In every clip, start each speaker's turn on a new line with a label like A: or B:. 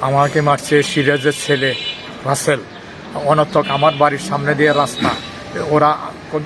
A: আমাকে মারছে সিরাজের ছেলে রাসেল। অনর্থক আমার বাড়ির সামনে দিয়ে রাস্তা। ওরা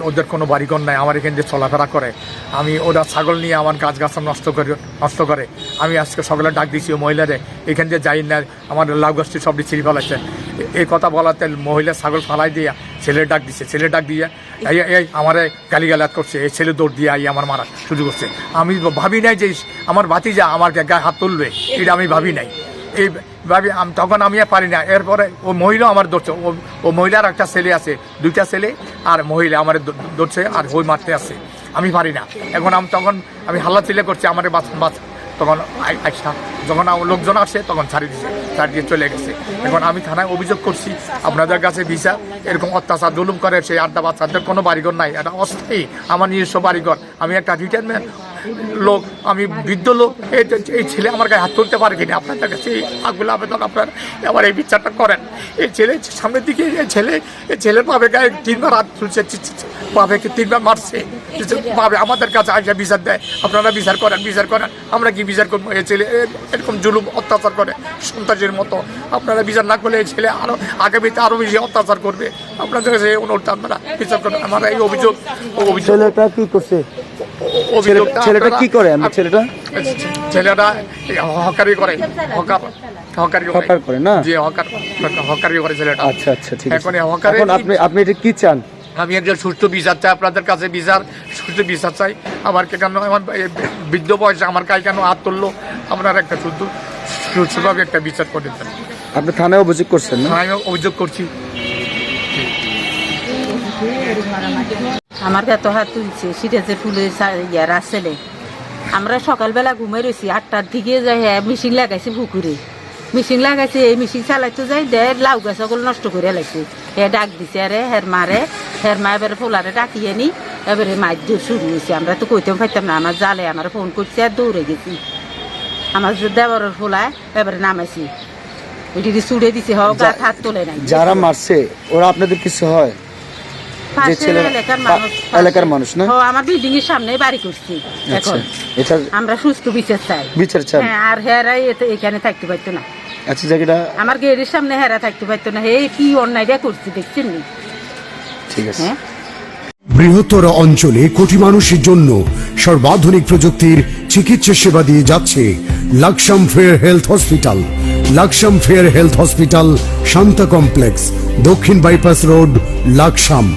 A: ওদের কোনো বাড়িঘর নাই আমার এখান দিয়ে চলাফেরা করে। আমি ওরা ছাগল নিয়ে আমার গাছ গাছ নষ্ট করে নষ্ট করে। আমি আজকে সকালে ডাক দিয়েছি ওই মহিলারে এখান দিয়ে যাই না আমার লাউ গাছটি সবটি ছিঁড়ি ফেলাচ্ছে এ- এই কথা বলাতে মহিলা ছাগল ফালাই দিয়ে ছেলে ডাক দিছে। ছেলে ডাক দিয়ে এই এই আমারে গালিগালাত করছে। এই ছেলে দৌড় দিয়ে আই আমার মারা শুরু করছে। আমি ভাবি নাই যে আমার ভাতিজা আমার গায়ে হাত তুলবে। এটা আমি ভাবি নাই। এই ভাবি, আম- তখন আমি পারি না। এরপরে ও মহিলা আমার ধরছে। ও ও মহিলার একটা ছেলে আছে, দুইটা ছেলে আর মহিলা আমার ধরছে আর ওই মারতে আছে। আমি পারি না। এখন আমি তখন আমি হাল্লা চিলে করছি, আমার বাস বাস তখন আইসা, যখন লোকজন আসে, তখন ছাড়ি দিছে, ছাড়ি দিয়ে চলে গেছে। এখন আমি থানায় অভিযোগ করছি, আপনাদের কাছে ভিসা, এরকম অত্যাচার, জুলুম করে সেই আড্ডা বাচ্চাদের কোনো বাড়িঘর নাই। এটা অস্থায়ী, আমার নিজস্ব বাড়িঘর। আমি একটা রিটায়ারমেন্ট লোক আমি বৃদ্ধ লোক এই ছেলে আমার গায়ে হাত তুলতে পারে কিনা আপনাদের কাছে এই আগুলো আবেদন আপনার আবার এই বিচারটা করেন। এই ছেলে সামনের দিকে এই ছেলে এই ছেলের পাবে গায়ে তিনবার হাত তুলছে পাবেকে তিনবার মারছে। পাবে আমাদের কাছে আইসা বিচার দেয়। আপনারা বিচার করেন বিচার করেন। আমরা কি বিচার করব? এই ছেলে এরকম জুলুম অত্যাচার করে সন্ত্রাসের মতো। আপনারা বিচার না করলে এই ছেলে আরও আগামীতে আরও বেশি অত্যাচার করবে। আপনাদের কাছে অনুরোধ আপনারা বিচার করবেন আমার এই অভিযোগ অভিযোগ
B: কি করছে?
A: অভিযোগটা
B: ছেলে- ছেলেটা কি করে? আমি ছেলেটা?
A: ছেলেটা হকারি করে। হকার হকারি
B: হকার করে না?
A: জি হকার হকারি করে ছেলেটা।
B: আচ্ছা আচ্ছা ঠিক আছে।
A: এখন
B: আপনি আপনি এটা কি চান?
A: আমি একজন সুস্থ বিচার চাই আপনাদের কাছে বিচার সুস্থ বিচার চাই। আমার কে কেন আমার বৃদ্ধ বয়সে আমার গায়ে কেন হাত তুললো? আপনার একটা শুদ্ধ সুস্থভাবে একটা বিচার করে দেন।
B: আপনি থানায় অভিযোগ করছেন না?
A: আমি অভিযোগ করছি।
C: আমার এত হাত তুলছে সিরাজের ফুলে ইয়া রাসেলে। আমরা সকালবেলা ঘুমাই রয়েছি আটটার দিকে যাই হ্যাঁ মেশিন লাগাইছে পুকুরে। মেশিন লাগাইছে এই মেশিন চালাইতে যাই দে লাউ গাছ সকল নষ্ট করে লাগছে হে ডাক দিছে আরে হের মারে হের মা এবারে ফোলারে ডাকিয়ে নি এবারে দিয়ে শুরু হয়েছে আমরা তো কইতেও পাইতাম না আমার জালে আমার ফোন করছে আর দৌড়ে গেছি। আমার যে দেবরের ফোলায় এবারে নামাইছি। ওইটি চুড়ে দিছে হোক হাত তোলে নাই।
B: যারা মারছে ওরা আপনাদের কিছু হয়?
C: পাশের
B: ছেলেরা-
C: এলাকার মানুষ
B: না?
C: আমার বিল্ডিং এর সামনে বাড়ি করছি
B: আচ্ছা
C: এখন।
B: এটা
C: আমরা সুস্থ বিচার চাই।
B: বিচার চান?
C: হ্যাঁ আর হেরাই এখানে থাকতে পারতো না।
B: আচ্ছা জায়গাটা
C: আমার গেটের সামনে হেরা থাকতে পারতো না। হে কি অন্যায়টা করছি দেখছেন নি?
B: ঠিক আছে।
C: হ্যাঁ?
D: বৃহত্তর অঞ্চলে কোটি মানুষের জন্য সর্বাধুনিক প্রযুক্তির চিকিৎসা সেবা দিয়ে যাচ্ছে Laksam fair health hospital. Laksam fair health hospital Shanta complex দক্ষিণ বাইপাস রোড লাকসাম।